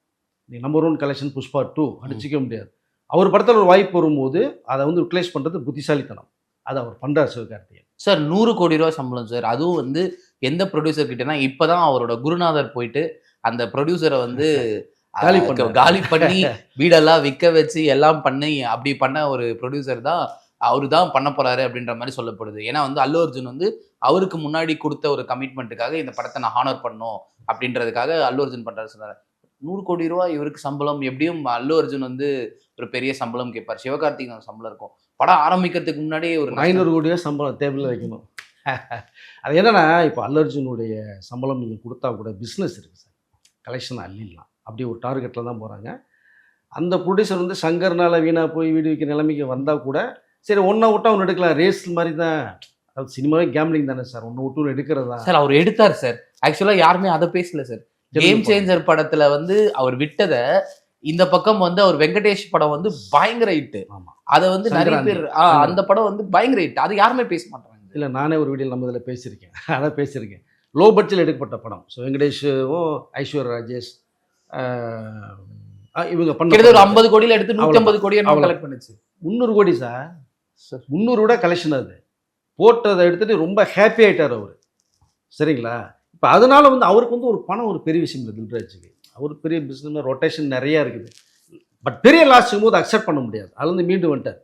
நீ number one collection Pushpa two அடிச்சிக்க முடியாது. அவர் படத்தில் ஒரு வாய்ப்பு வரும்போது அதை வந்து யூட்டிலைஸ் பண்ணுறது புத்திசாலித்தனம். அதை அவர் பண்ணுறார் சிவகார்த்திகேயன். சார் நூறு கோடி ரூபாய் சம்பளம் சார் அதுவும் வந்து எந்த ப்ரொடியூசர் கிட்டனா இப்பதான் அவரோட குருநாதர் போயிட்டு அந்த ப்ரொடியூசரை வந்து காலி அஹ், பண்ணாரு. காலி பண்ணி வீடெல்லாம் விற்க வச்சு எல்லாம் பண்ணி அப்படி பண்ண ஒரு ப்ரொடியூசர் தான் அவரு தான் பண்ண போறாரு அப்படின்ற மாதிரி சொல்லப்படுது. ஏன்னா வந்து அல்லு அர்ஜுன் வந்து அவருக்கு முன்னாடி கொடுத்த ஒரு கமிட்மெண்ட்டுக்காக இந்த படத்தை நான் ஹானர் பண்ணும் அப்படின்றதுக்காக அல்லு அர்ஜுன் பண்றாரு சொன்னாரு. நூறு கோடி ரூபாய் இவருக்கு சம்பளம். எப்படியும் அல்லு அர்ஜுன் வந்து ஒரு பெரிய சம்பளம் கேட்பார். சிவகார்த்திகேயன் சம்பளம் இருக்கும். படம் ஆரம்பிக்கிறதுக்கு முன்னாடி ஒரு ஐநூறு கோடியே சம்பளம் டேபிளில் வைக்கணும். அது என்னன்னா இப்போ அல்லர்ஜுனுடைய சம்பளம் நீங்கள் கொடுத்தா கூட பிஸ்னஸ் இருக்குது சார் கலெக்ஷன் அள்ளிடலாம். அப்படி ஒரு டார்கெட்டில் தான் போகிறாங்க அந்த ப்ரொடியூசர் வந்து சங்கர்னால வீணாக போய் வீடு வைக்கிற நிலைமைக்கு வந்தால் கூட சரி ஒன்றை விட்டா ஒன்று எடுக்கலாம். ரேஸ் மாதிரி தான். அதாவது சினிமாவே கேம்லிங் தானே சார் ஒன்று விட்டு எடுக்கிறது? தான் சார் அவர் எடுத்தார் சார் ஆக்சுவலா யாருமே அதை பேசல சார் கேம் சேஞ்சர் படத்துல வந்து அவர் விட்டத இந்த பக்கம் வந்து அவர் வெங்கடேஷ் படம் வந்து பயங்கர ஹிட் ஆமா. அத வந்து நிறைய. பேர் அந்த படம் வந்து பயங்கர ஹிட் அது யாருமே பேச மாட்டாங்க. இல்லை நானே ஒரு வீடியோ நம்ம இதில் பேசியிருக்கேன். அதான் பேசியிருக்கேன். லோ பட்ஜெட்டில் எடுக்கப்பட்ட படம். ஸோ வெங்கடேஷும் ஐஸ்வர்யா ராஜேஷ் இவங்க பண்ண ஒரு. ஐம்பது கோடியில எடுத்து நூத்தி ஐம்பது கோடி. கலெக்ட் பண்ணுச்சு. முந்நூறு கோடி சார் முந்நூறு விட கலெக்ஷன் அது. போட்டதை எடுத்துட்டு ரொம்ப ஹாப்பி ஆயிட்டார் அவர். சரிங்களா? இப்போ அதனால வந்து அவருக்கு வந்து ஒரு பணம் ஒரு பெரிய விஷயம் இல்லை தில்ராஜுக்கு அவர் பெரிய பிஸ்னஸ் ரொட்டேஷன் நிறையா இருக்குது. பட் பெரிய லாஸ் போது அக்செப்ட் பண்ண முடியாது. அதுலேருந்து மீண்டு வந்துட்டார்.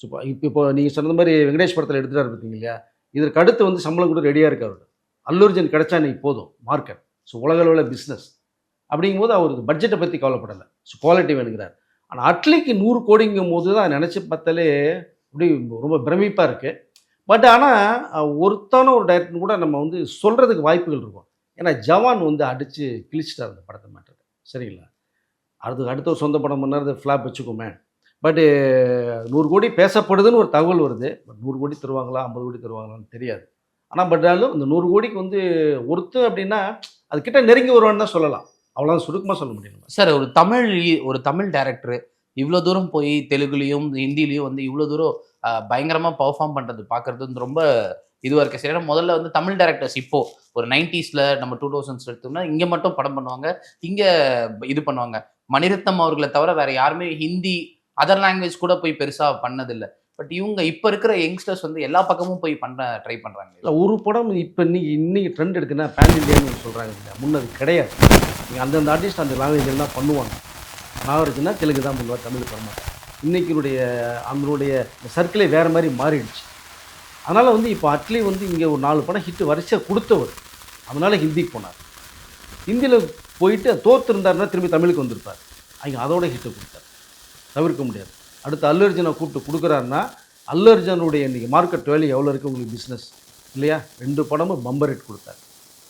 ஸோ இப்போ இப்போ நீங்கள் சொன்ன மாதிரி வெங்கடேஷ் படத்தில் எடுத்துட்டார் பார்த்தீங்க இல்லையா இதற்கு அடுத்து வந்து சம்பளம் கூட ரெடியாக இருக்கார் அவர். அல்லூர்ஜன் கிடைச்சா இன்னைக்கு போதும் மார்க்கெட் ஸோ உலகளவில் பிஸ்னஸ் அப்படிங்கும்போது அவருக்கு பட்ஜெட்டை பற்றி கவலைப்படலை. ஸோ குவாலிட்டி வேணுங்கிறார். ஆனால் அட்லிக்கு நூறு கோடிங்கும் போது தான் நினச்சி பார்த்தாலே அப்படி ரொம்ப பிரமிப்பாக இருக்குது பட் ஆனால் ஒருத்தான ஒரு டைரக்டர் கூட நம்ம வந்து சொல்கிறதுக்கு வாய்ப்புகள் இருக்கும். ஏன்னா ஜவான் வந்து அடித்து கிழிச்சிட்டார் அந்த படத்தை மாட்டது சரிங்களா? அடுத்து அடுத்த ஒரு சொந்த படம் பண்ணார் ஃப்ளாப் வச்சுக்கோமே. பட்டு நூறு கோடி பேசப்படுதுன்னு ஒரு தகவல் வருது. பட் நூறு கோடி தருவாங்களா ஐம்பது கோடி தருவாங்களான்னு தெரியாது. ஆனால் பட் ஆனாலும் இந்த நூறு கோடிக்கு வந்து ஒருத்தர் அப்படின்னா அது கிட்ட நெருங்கி வருவான்னு தான் சொல்லலாம். அவ்வளோதான் சுருக்கமாக சொல்ல முடியும் சார் ஒரு தமிழ் ஒரு தமிழ் டேரக்டரு இவ்வளோ தூரம் போய் தெலுங்குலேயும் ஹிந்திலையும் வந்து இவ்வளோ தூரம் பயங்கரமாக பர்ஃபார்ம் பண்ணுறது பார்க்கறது வந்து ரொம்ப இதுவாக இருக்க. சரி ஏன்னா முதல்ல வந்து தமிழ் டேரக்டர்ஸ் இப்போது ஒரு நைன்டிஸில் நம்ம டூ தௌசண்ட்ஸ் எடுத்தோம்னா இங்கே மட்டும் படம் பண்ணுவாங்க இங்கே இது பண்ணுவாங்க. மணிரத்னம் அவர்களை தவிர வேறு யாருமே ஹிந்தி அதர் லாங்குவேஜ் கூட போய் பெருசாக பண்ணதில்லை. பட் இவங்க இப்போ இருக்கிற யங்ஸ்டர்ஸ் வந்து எல்லா பக்கமும் போய் பண்ண ட்ரை பண்ணுறாங்க இல்லை ஒரு படம் இப்போ இன்னைக்கு இன்னைக்கு ட்ரெண்ட் எடுக்குன்னா பேன் இண்டியான்னு சொல்கிறாங்க முன்னது கிடையாது. நீங்கள் அந்தந்த ஆர்டிஸ்ட் அந்த லாங்குவேஜ் தான் பண்ணுவாங்க. நாகரிஜுனா தெலுங்கு தான் பண்ணுவார் தமிழ் பண்ண மாட்டார் இன்னைக்கினுடைய அதனுடைய சர்க்கிளே வேறு மாதிரி மாறிடுச்சு. அதனால் வந்து இப்போ அட்லி வந்து இங்கே ஒரு நாலு படம் ஹிட் வரிசையாக கொடுத்தவர். அதனால் ஹிந்திக்கு போனார். ஹிந்தியில் போயிட்டு தோத்துருந்தாருன்னா திரும்பி தமிழுக்கு வந்திருப்பார். அவங்க அதோட ஹிட்டை கொடுத்தார். தவிர்க்க முடியாது. அடுத்து அல்லு கூப்பிட்டு கொடுக்குறாருன்னா அல்லர்ஜனுடைய இன்றைக்கி மார்க்கெட் வேல்யூ எவ்வளோ இருக்குது உங்களுக்கு பிஸ்னஸ் இல்லையா? ரெண்டு படமும் பம்பர் ஹிட் கொடுத்தார்.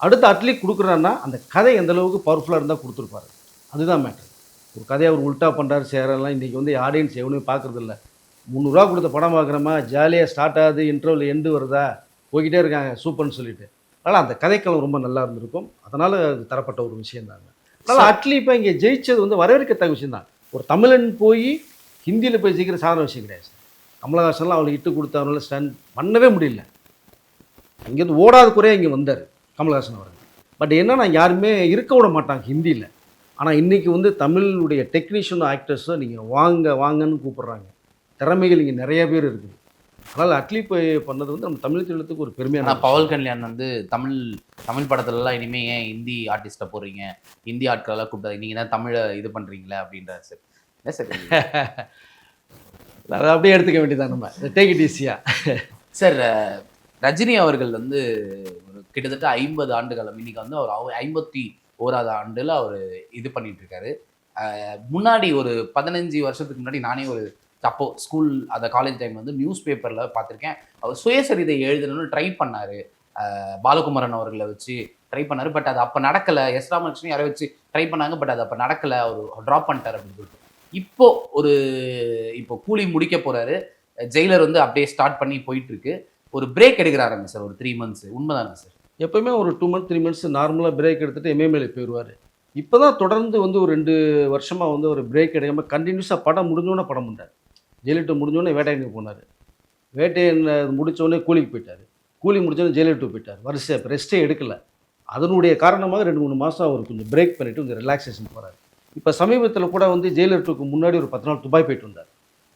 அடுத்து அட்லி கொடுக்குறாருன்னா அந்த கதை எந்தளவுக்கு பவர்ஃபுல்லாக இருந்தால் கொடுத்துருப்பாரு. அதுதான் மேட்டர் ஒரு கதையை அவர் உல்ட்டா பண்ணுறாரு சேரெல்லாம் இன்றைக்கி வந்து ஆடியன்ஸ் எவனுமே பார்க்குறதில்ல. முந்நூறுரூவா கொடுத்த படம் பார்க்குறோமா? ஜாலியாக ஸ்டார்ட் ஆகுது இன்டர்வல் எண்டு வருதா? போய்கிட்டே இருக்காங்க சூப்பர்னு சொல்லிட்டு. அதனால் அந்த கதைக்களம் ரொம்ப நல்லா இருந்திருக்கும். அதனால் அது தரப்பட்ட ஒரு விஷயம் தாங்க அதனால் அட்லி இப்போ இங்கே ஜெயிச்சது வந்து வரவேற்கத்தக்க விஷயம் தான் ஒரு தமிழன் போய் ஹிந்தியில் போய் ஜெயிக்கிற சாதாரண விஷயம் கிடையாது கமலஹாசன்லாம் அவளுக்கு இட்டு கொடுத்தவனால ஸ்டாண்ட் பண்ணவே முடியல. அங்கேருந்து ஓடாத குறையாக இங்கே வந்தார் கமலஹாசன் அவர்கள். பட் என்னன்னா யாருமே இருக்க விட மாட்டாங்க ஹிந்தியில். ஆனால் இன்றைக்கி வந்து தமிழுடைய டெக்னீஷியன் ஆக்டர்ஸை நீங்கள் வாங்க வாங்கன்னு கூப்பிடுறாங்க. திறமைகள் இங்கே நிறைய பேர் இருக்குது. அதனால் அட்லி போய் பண்ணது வந்து நம்ம தமிழ் திட்டத்துக்கு ஒரு பெருமையான பவல் கல்யாண் வந்து தமிழ் தமிழ் படத்துல எல்லாம் இனிமே ஏன் ஹிந்தி ஆர்டிஸ்ட போடுறீங்க? ஹிந்தி ஆட்கள் எல்லாம் கூப்பிடாது நீங்க தான் தமிழை இது பண்றீங்களே? அப்படின்றாரு சார். என்ன சார்? அதை அப்படியே எடுத்துக்க வேண்டியதான் நம்ம. டேக் இட் ஈஸியாக சார் ரஜினி அவர்கள் வந்து ஒரு கிட்டத்தட்ட ஐம்பது ஆண்டுகாலம். இன்னைக்கு வந்து அவர் அவ- ஐம்பத்தி ஓராவது ஆண்டில் அவர் இது பண்ணிட்டு இருக்காரு முன்னாடி ஒரு பதினஞ்சு வருஷத்துக்கு முன்னாடி நானே ஒரு அப்போ ஸ்கூல் அந்த காலேஜ் டைம் வந்து நியூஸ் பேப்பரில் பார்த்துருக்கேன். அவர் சுயசரிதை எழுதணும்னு ட்ரை பண்ணார். பாலகுமரன் பாலகுமாரன் அவர்களை வச்சு ட்ரை பண்ணார். பட் அது அப்போ நடக்கலை. எஸ் ராமகிருஷ்ணன் யாரை வச்சு ட்ரை பண்ணாங்க. பட் அது அப்போ நடக்கலை. அவர் ட்ராப் பண்ணிட்டார் அப்படின்னு சொல்லிட்டு. இப்போ ஒரு இப்போ கூலி முடிக்க போகிறாரு ஜெயிலர் வந்து அப்படியே ஸ்டார்ட் பண்ணி போயிட்டுருக்கு. ஒரு பிரேக் எடுக்கிறாருங்க சார். ஒரு த்ரீ மந்த்ஸ் உண்மைதாங்க சார்? எப்போயுமே ஒரு டூ மந்த் த்ரீ மந்த்ஸ் நார்மலாக பிரேக் எடுத்துட்டு எம்ஏமேல போயிடுவார். இப்போ தான் தொடர்ந்து வந்து ஒரு ரெண்டு வருஷமாக வந்து ஒரு பிரேக் எடுக்காமல் கண்டினியூஸாக படம் முடிஞ்சோன்னே படம் பண்ணார் ஜெயலலிதா முடிஞ்சோடனே வேட்டையனுக்கு போனார். வேட்டையன் முடித்தோடனே கூலிக்கு போயிட்டார். கூலி முடிச்சோடனே ஜெயலலிதா போயிட்டார். வரிசை ரெஸ்ட்டே எடுக்கல. அதனுடைய காரணமாக ரெண்டு மூணு மாதம் அவர் கொஞ்சம் பிரேக் பண்ணிவிட்டு கொஞ்சம் ரிலாக்ஸேஷன் போகிறார் இப்போ சமீபத்தில் கூட வந்து ஜெயலலிதாவுக்கு முன்னாடி ஒரு பத்து நாள் துபாய் போயிட்டு வந்தார்.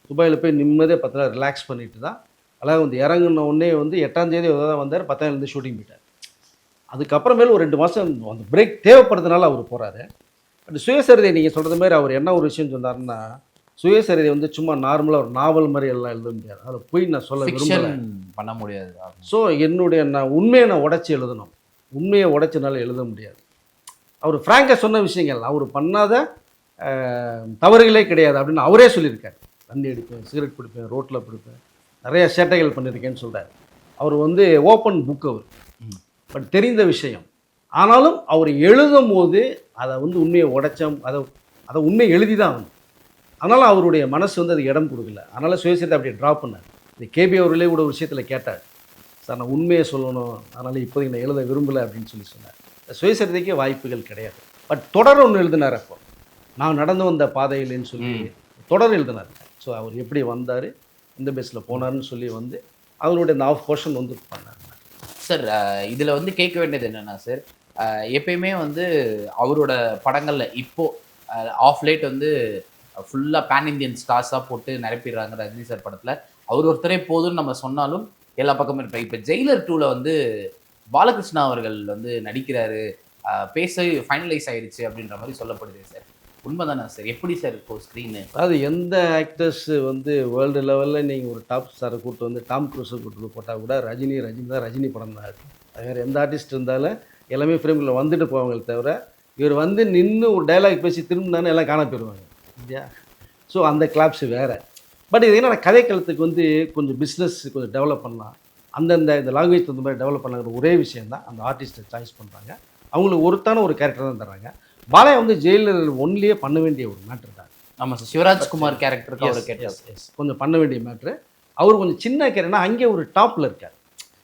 துபாயில் போய் நிம்மதியாக பத்து நாள் ரிலாக்ஸ் பண்ணிட்டு தான் அதாவது வந்து இறங்குன உடனே வந்து எட்டாம் தேதி தான் வந்தார். பத்தாம் தேதி ஷூட்டிங் போயிட்டார். அதுக்கப்புறமேல ஒரு ரெண்டு மாதம் அந்த பிரேக் தேவைப்படுறதுனால அவர் போகிறாரு பட் சுயசரிதை நீங்கள் சொல்கிறது மாதிரி அவர் என்ன ஒரு விஷயம் சொன்னாருன்னா சுயசரிதை வந்து சும்மா நார்மலாக ஒரு நாவல் மாதிரி எல்லாம் எழுத முடியாது. அதில் போய் நான் சொல்ல விரும்பல. பண்ண முடியாது. ஸோ என்னுடைய நான் உண்மையை நான் உடைச்சி எழுதணும். உண்மையை உடைச்சனால எழுத முடியாது. அவர் ஃப்ராங்காக சொன்ன விஷயங்கள் அவர் பண்ணாத தவறுகளே கிடையாது அப்படின்னு அவரே சொல்லியிருக்காரு. தண்ணி அடிப்பேன் சிகரெட் பிடிப்பேன் ரோட்டில் பிடிப்பேன் நிறைய சேட்டைகள் பண்ணியிருக்கேன்னு சொல்கிறார் அவர் வந்து ஓப்பன் புக் அவர். பட் தெரிந்த விஷயம். ஆனாலும் அவர் எழுதும் போது அதை வந்து உண்மையை உடைச்சம் அதை அதை உண்மையை எழுதி தான் ஆகணும். அதனால் அவருடைய மனசு வந்து அதுக்கு இடம் கொடுக்கல. அதனால் சுயசரிதை அப்படியே ட்ராப் பண்ணார். இந்த கேபி அவர்களே கூட ஒரு விஷயத்தில் கேட்டார். சார் நான் உண்மையை சொல்லணும். அதனால் இப்போதைக்கு நான் எழுத விரும்பலை அப்படின்னு சொல்லி சொன்னார். இந்த சுயசரிதைக்கு வாய்ப்புகள் கிடையாது. பட் தொடர் ஒன்று எழுதினார் அப்போ. நான் நடந்து வந்த பாதையிலேன்னு சொல்லி தொடர் எழுதினார். ஸோ அவர் எப்படி வந்தார்? எந்த பேஸில் போனார்னு சொல்லி வந்து அவருடைய இந்த ஆஃப் போர்ஷன் வந்து பண்ணார். சார் இதில் வந்து கேட்க வேண்டியது என்னென்னா சார் எப்பயுமே வந்து அவரோட படங்களில் இப்போது ஆஃப் லேட் வந்து ஃபுல்லாக பேன் இந்தியன் ஸ்டார்ஸாக போட்டு நிரப்பிடுறாங்க ரஜினி சார் படத்தில். அவர் ஒருத்தரே போதும்னு நம்ம சொன்னாலும் எல்லா பக்கமும் இருப்பாங்க இப்போ ஜெயிலர் டூவில் வந்து பாலகிருஷ்ணா அவர்கள் வந்து நடிக்கிறாரு. பேச ஃபைனலைஸ் ஆயிடுச்சு அப்படின்ற மாதிரி சொல்லப்படுது சார் உண்மைதானே சார்? எப்படி சார் இப்போ ஸ்க்ரீனு அதாவது எந்த ஆக்டர்ஸ் வந்து வேர்ல்டு லெவலில் நீங்கள் ஒரு டாப் ஸ்டாரை கூப்பிட்டு வந்து டாம் க்ரூஸை கூப்பிட்டு போட்டால் கூட ரஜினி ரஜினி தான் ரஜினி படம் தான் இருக்கு அது வேறு எந்த ஆர்டிஸ்ட் இருந்தாலும் எல்லாமே ஃப்ரேமில் வந்துட்டு போவாங்களே தவிர இவர் வந்து நின்று ஒரு டைலாக் பேசி திரும்பினானே எல்லாம் காண போயிடுவாங்க இல்லையா? ஸோ அந்த கிளாப்ஸ் வேறு. பட் இது என்னென்ன கதைக்களத்துக்கு வந்து கொஞ்சம் பிஸ்னஸ் கொஞ்சம் டெவலப் பண்ணலாம். அந்தந்த இந்த லாங்குவேஜ் தகுந்த மாதிரி டெவலப் பண்ணலாங்கிற ஒரே விஷயம் தான் அந்த ஆர்டிஸ்ட்டை சாய்ஸ் பண்ணுறாங்க அவங்களுக்கு ஒருத்தான ஒரு கேரக்டர் தான் தர்றாங்க. பாலையா வந்து ஜெயிலர் ஒன்லியே பண்ண வேண்டிய ஒரு மேட்டர் தான். ஆமா சார். சிவராஜ்குமார் கேரக்டருக்கு அவர் கேட்டார். கொஞ்சம் பண்ண வேண்டிய மேட்ரு அவர் கொஞ்சம் சின்ன கேரக்டர்னா அங்கே ஒரு டாப்பில் இருக்கார்.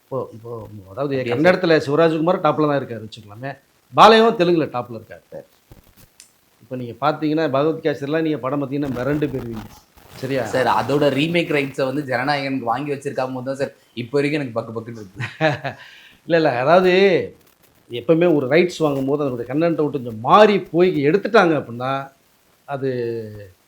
இப்போ இப்போ அதாவது Yes, கன்னடத்தில் சிவராஜ்குமார் டாப்பில் தான் இருக்கார் வச்சுக்கலாமே பாலையாவும் தெலுங்கில் டாப்பில் இருக்கார். இப்போ நீங்கள் பார்த்தீங்கன்னா பகவத் கேசரிலாம் நீங்கள் படம் பார்த்தீங்கன்னா மிரண்டு போயிருவீங்க. சரியா? சார் அதோட ரீமேக் ரைட்ஸை வந்து ஜனநாயகனுக்கு வாங்கி வச்சிருக்காம போது தான் சார். இப்போ வரைக்கும் எனக்கு பக்கு பக்குன்னு இருக்கு. இல்லை இல்லை. அதாவது எப்பவுமே ஒரு ரைட்ஸ் வாங்கும்போது அதனுடைய கண்டென்ட்டை விட்டு கொஞ்சம் மாறி போய் எடுத்துட்டாங்க அப்படின்னா அது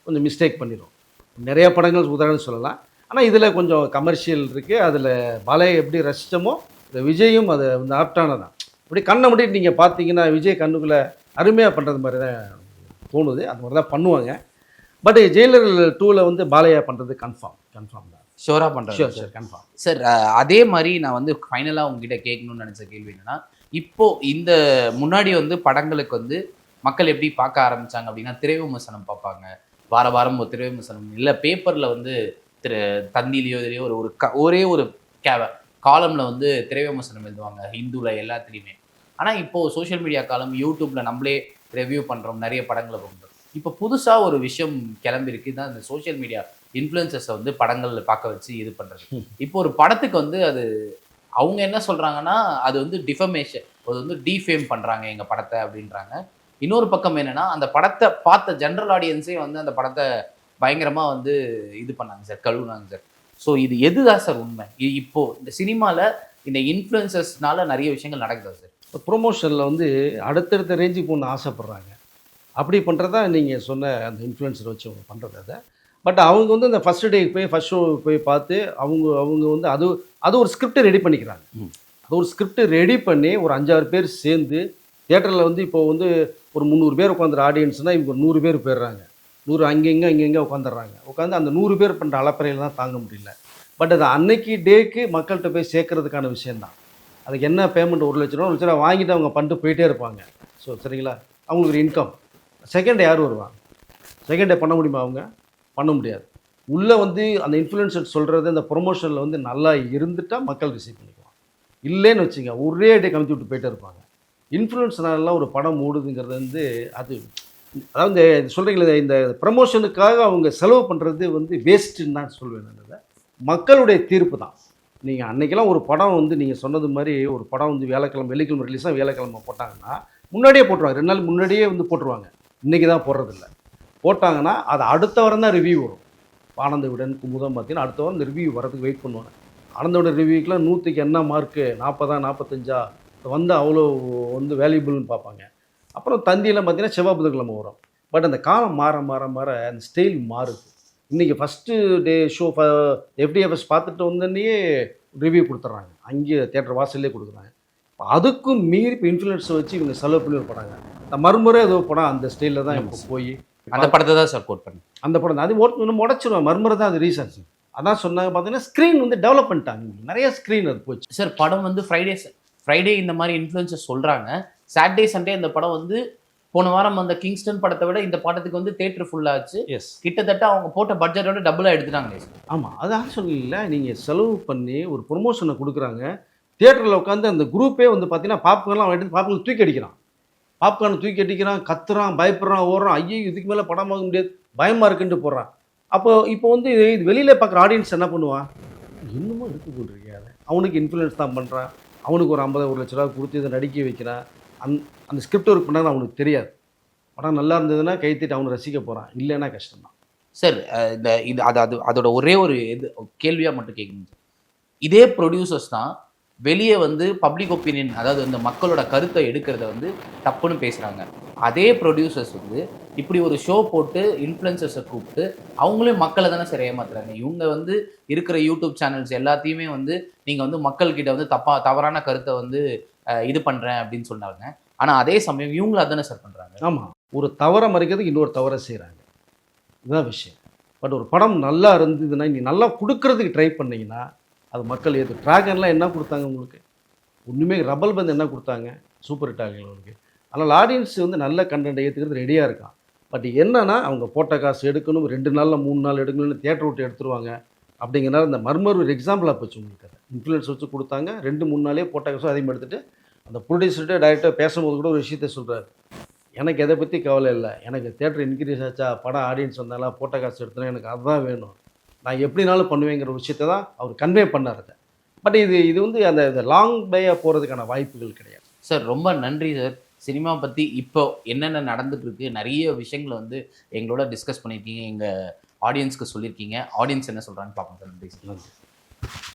கொஞ்சம் மிஸ்டேக் பண்ணிடும் நிறைய படங்கள் உதாரணம் சொல்லலாம். ஆனால் இதில் கொஞ்சம் கமர்ஷியல் இருக்குது அதில் பாலையை எப்படி ரசித்தமோ இந்த விஜயும் அது வந்து ஆப்டானதான் இப்படி கண்ணை மூடிட்டு நீங்கள் பார்த்தீங்கன்னா விஜய் கண்ணுக்குள்ளே அருமையாக பண்ணுறது மாதிரி தான் தோணுது. அந்த மாதிரி தான் பண்ணுவாங்க. பட் ஜெயிலர் டூவில் வந்து பாலையா பண்ணுறது கன்ஃபார்ம் கன்ஃபார்ம் தான். ஷோரா பண்றாரு ஷூர் ஷூர் கன்ஃபார்ம் சார் அதே மாதிரி நான் வந்து ஃபைனலாக உங்ககிட்ட கேட்கணும்னு நினச்ச கேள்வி என்னன்னா இப்போ இந்த முன்னாடி வந்து படங்களுக்கு வந்து மக்கள் எப்படி பார்க்க ஆரம்பிச்சாங்க அப்படின்னா திரை விமர்சனம் பார்ப்பாங்க. வார வாரம் ஒரு திரை விமர்சனம். இல்லை பேப்பரில் வந்து திரு தந்திலையோ இதுலையோ ஒரு ஒரு க ஒரே ஒரு கே காலமில் வந்து திரை விமர்சனம் எழுதுவாங்க ஹிந்துவில் எல்லாத்துலேயுமே. ஆனால் இப்போ சோஷியல் மீடியா காலம் யூடியூப்பில் நம்மளே ரிவ்யூ பண்ணுறோம் நிறைய படங்களை பண்ணுறோம் இப்போ புதுசாக ஒரு விஷயம் கிளம்பிருக்கு தான் இந்த சோஷியல் மீடியா இன்ஃப்ளூயன்சஸை வந்து படங்களில் பார்க்க வச்சு இது பண்ணுறது இப்போ ஒரு படத்துக்கு வந்து அது அவங்க என்ன சொல்கிறாங்கன்னா அது வந்து டிஃபமேஷன் அது வந்து டிஃபேம் பண்ணுறாங்க எங்கள் படத்தை அப்படின்றாங்க. இன்னொரு பக்கம் என்னென்னா அந்த படத்தை பார்த்த ஜென்ரல் ஆடியன்ஸே வந்து அந்த படத்தை பயங்கரமாக வந்து இது பண்ணாங்க சார் கழுவுனாங்க சார். ஸோ இது எதுதான் சார் உண்மை? இப்போது இந்த சினிமாவில் இந்த இன்ஃப்ளூயன்சஸ்னால நிறைய விஷயங்கள் நடக்குதா சார்? ப்ரொமோஷனில் வந்து அடுத்தடுத்த ரேஞ்சுக்கு போகணுன்னு ஆசைப்பட்றாங்க. அப்படி பண்ணுறதா நீங்கள் சொன்ன அந்த இன்ஃப்ளூயன்சர் வச்சு அவங்க பண்ணுறது அதை. பட் அவங்க வந்து அந்த ஃபஸ்ட் டே போய் ஃபஸ்ட் ஷோ போய் பார்த்து அவங்க அவங்க வந்து அது அது ஒரு ஸ்கிரிப்டை ரெடி பண்ணிக்கிறாங்க. அது ஒரு ஸ்கிரிப்டை ரெடி பண்ணி ஒரு அஞ்சாறு பேர் சேர்ந்து தியேட்டரில் வந்து இப்போ வந்து ஒரு முந்நூறு பேர் உட்காந்துற ஆடியன்ஸ்னால் இவங்க ஒரு நூறு பேர் போயிடுறாங்க. நூறு அங்கங்கே அங்கங்கே உட்காந்துடுறாங்க உட்காந்து அந்த நூறு பேர் பண்ணுற அலப்பறையில் தான் தாங்க முடியல. பட் அது அன்னைக்கு டேக்கு மக்கள்கிட்ட போய் சேர்க்கறதுக்கான விஷயந்தான் அதுக்கு என்ன பேமெண்ட் ஒரு லட்ச ரூபா ஒரு லட்ச ரூபா வாங்கிட்டு அவங்க பண்ணிட்டு போயிட்டே இருப்பாங்க. ஸோ சரிங்களா? அவங்களுக்கு ஒரு இன்கம் செகண்ட் யார் வருவாங்க செகண்ட் டே பண்ண முடியுமா அவங்க? பண்ண முடியாது. உள்ளே வந்து அந்த இன்ஃப்ளூயன்சர் சொல்கிறது அந்த ப்ரொமோஷனில் வந்து நல்லா இருந்துட்டால் மக்கள் ரிசீவ் பண்ணிக்குவாங்க இல்லைன்னு வச்சுங்க ஒரே டே கமிச்சு விட்டு போயிட்டே இருப்பாங்க. இன்ஃப்ளூயன்ஸ்னாலாம் ஒரு படம் ஓடுதுங்கிறது வந்து அது அதாவது சொல்கிறீங்களே இந்த ப்ரமோஷனுக்காக அவங்க செலவு பண்ணுறது வந்து வேஸ்ட்டுன்னு தான் சொல்லுவேன் நான் மக்களுடைய தீர்ப்பு தான். நீங்கள் அன்னைக்கெல்லாம் ஒரு படம் வந்து நீங்கள் சொன்னது மாதிரி ஒரு படம் வந்து வேலைக்கிழமை வெள்ளிக்கிழமை ரிலீஸாக வேலைக்கிழமை போட்டாங்கன்னா முன்னாடியே போட்டுருவாங்க. ரெண்டு நாள் முன்னாடியே வந்து போட்டுருவாங்க. இன்றைக்கி தான் போடுறதில்ல. போட்டாங்கன்னா அது அடுத்த வாரம் தான் ரிவ்யூ வரும். ஆனந்த விடன் குமுதம் பார்த்தீங்கன்னா அடுத்த வாரம் இந்த ரிவ்யூ வரதுக்கு வெயிட் பண்ணுவாங்க. ஆனந்த விடன் ரிவ்யூக்கெலாம் நூற்றுக்கு என்ன மார்க்கு நாற்பதா நாற்பத்தஞ்சா? வந்து அவ்வளோ வந்து வேல்யூபிள்னு பார்ப்பாங்க. அப்புறம் தந்தியில் பார்த்தீங்கன்னா செவ்வாய் புதன்கிழமை வரும். பட் அந்த காலம் மாற மாற மாற அந்த ஸ்டைல் மாறுது. இன்றைக்கி ஃபஸ்ட்டு டே ஷோ எஃப்டிஎஃப்எஸ் பார்த்துட்டு வந்தோடனே ரிவ்யூ கொடுத்துட்றாங்க. அங்கேயே தேட்டர் வாசல்லே கொடுக்குறாங்க. இப்ப அதுக்கும் மீறி இப்போ இன்ஃப்ளூயன்ஸை வச்சு இவங்க செலவு பண்ணி படாங்க இந்த மறுமுறை ஏதோ படம் அந்த ஸ்டைலில் தான் இப்போ போய் அந்த படத்தை தான் சார் கோட் பண்ணேன். அந்த படம் தான். அது ஓட்டு முடச்சிருவாங்க மறுமுறை தான் அது ரீசன் அதான் சொன்னாங்க பார்த்தீங்கன்னா ஸ்க்ரீன் வந்து டெவலப் பண்ணிட்டாங்க நிறைய ஸ்க்ரீன் அது போச்சு. சார் படம் வந்து ஃப்ரைடே ஃப்ரைடே இந்த மாதிரி இன்ஃப்ளூயன்சஸ் சொல்கிறாங்க சாட்டர்டே சண்டே இந்த படம் வந்து போன வாரம் அந்த கிங்ஸ்டன் படத்தை விட இந்த படத்துக்கு வந்து தேட்டர் ஃபுல்லாச்சு எஸ் கிட்டத்தட்ட அவங்க போட்ட பட்ஜெட்டோட டபுளாக எடுத்துட்டாங்களே சார். ஆமாம் அதான் சொல்லல நீங்கள் செலவு பண்ணி ஒரு ப்ரொமோஷனை கொடுக்குறாங்க. தியேட்டரில் உட்காந்து அந்த குரூப்பே வந்து பார்த்தீங்கன்னா பாப்கார்ன்லாம் எடுத்து பாப்கார்ன் தூக்கி அடிக்கிறான். பாப்கார்ன் தூக்கி அடிக்கிறான் கத்துறான் பயப்படுறான் ஓடுறான். ஐயோ இதுக்கு மேலே படம் பார்க்க முடியாது. பயமாக இருக்குன்ட்டு போடுறான். அப்போ இப்போ வந்து இது வெளியில் பார்க்குற ஆடியன்ஸ் என்ன பண்ணுவான்? இன்னமும் எடுத்து போட்டிருக்கே அவனுக்கு இன்ஃப்ளூயன்ஸ் தான் பண்ணுறான் அவனுக்கு ஒரு ஐம்பது ஒரு லட்ச ரூபா கொடுத்து இதை நடிக்க வைக்கிறான். அந் அந்த ஸ்கிரிப்ட் ஒர்க் பண்ணால் அவனுக்கு தெரியாது. படம் நல்லா இருந்ததுன்னா கைத்திட்டு அவனை ரசிக்க போகிறான் இல்லைன்னா கஷ்டம்தான். சார் இந்த இது அது அது அதோட ஒரே ஒரு இது கேள்வியாக மட்டும் கேட்கணும். சார் இதே ப்ரொடியூசர்ஸ் தான் வெளியே வந்து பப்ளிக் ஒப்பீனியன் அதாவது இந்த மக்களோட கருத்தை எடுக்கிறத வந்து தப்புன்னு பேசுகிறாங்க அதே ப்ரொடியூசர்ஸ் வந்து இப்படி ஒரு ஷோ போட்டு இன்ஃப்ளூயன்சர்ஸை கூப்பிட்டு அவங்களே மக்களை தானே சார் ஏமாத்துறாங்க இவங்க வந்து இருக்கிற யூடியூப் சேனல்ஸ் எல்லாத்தையுமே வந்து நீங்கள் வந்து மக்கள்கிட்ட வந்து தப்பா தவறான கருத்தை வந்து இது பண்ணுறேன் அப்படின்னு சொன்னாங்க. ஆனால் அதே சமயம் இவங்களும் அதானே சார் பண்ணுறாங்க ஆமாம் ஒரு தவறை மறைக்கிறதுக்கு இன்னொரு தவறை செய்கிறாங்க இதுதான் விஷயம். பட் ஒரு படம் நல்லா இருந்ததுன்னா நீ நல்லா கொடுக்கறதுக்கு ட்ரை பண்ணீங்கன்னா அது மக்கள் ஏற்று ட்ராகன்லாம் என்ன கொடுத்தாங்க உங்களுக்கு? ஒன்றுமே ரபல் பந்து என்ன கொடுத்தாங்க? சூப்பர் ஹிட் ஆகல உங்களுக்கு அதனால் ஆடியன்ஸ் வந்து நல்ல கண்டென்ட் ஏற்றுக்கிறது ரெடியாக இருக்கான். பட் என்னென்னா அவங்க போட்ட காசு எடுக்கணும் ரெண்டு நாளில் மூணு நாள் எடுக்கணும்னு தேட்டர் விட்டு எடுத்துருவாங்க. அப்படிங்கிறனால இந்த மர்மர் ஒரு எக்ஸாம்பிளாக போச்சு உங்களுக்கு அதை. இன்ஃப்ளூயன்ஸ் வச்சு கொடுத்தாங்க ரெண்டு மூணு நாளே போட்ட காசும் அதையும் எடுத்துகிட்டு அந்த ப்ரொடியூசர்கிட்ட டேரெக்டாக பேசும்போது கூட ஒரு விஷயத்த சொல்கிறார் எனக்கு எதை பற்றி கவலை இல்லை. எனக்கு தேட்டர் இன்க்ரீஸ் ஆச்சா? படம் ஆடியன்ஸ் வந்தாலா? போட்ட காசு எடுத்தனா எனக்கு அதுதான் வேணும். நான் எப்படினாலும் பண்ணுவேங்கிற விஷயத்தை தான் அவர் கன்வே பண்ணார் பட் இது இது வந்து அந்த லாங் பையாக போகிறதுக்கான வாய்ப்புகள் கிடையாது. சார் ரொம்ப நன்றி சார் சினிமா பற்றி இப்போ என்னென்ன நடந்துட்டு இருக்கு நிறைய விஷயங்களை வந்து எங்களோட டிஸ்கஸ் பண்ணியிருக்கீங்க எங்கள் ஆடியன்ஸ்க்கு சொல்லியிருக்கீங்க. ஆடியன்ஸ் என்ன சொல்கிறான்னு பார்ப்போம் சார் நன்றி சார்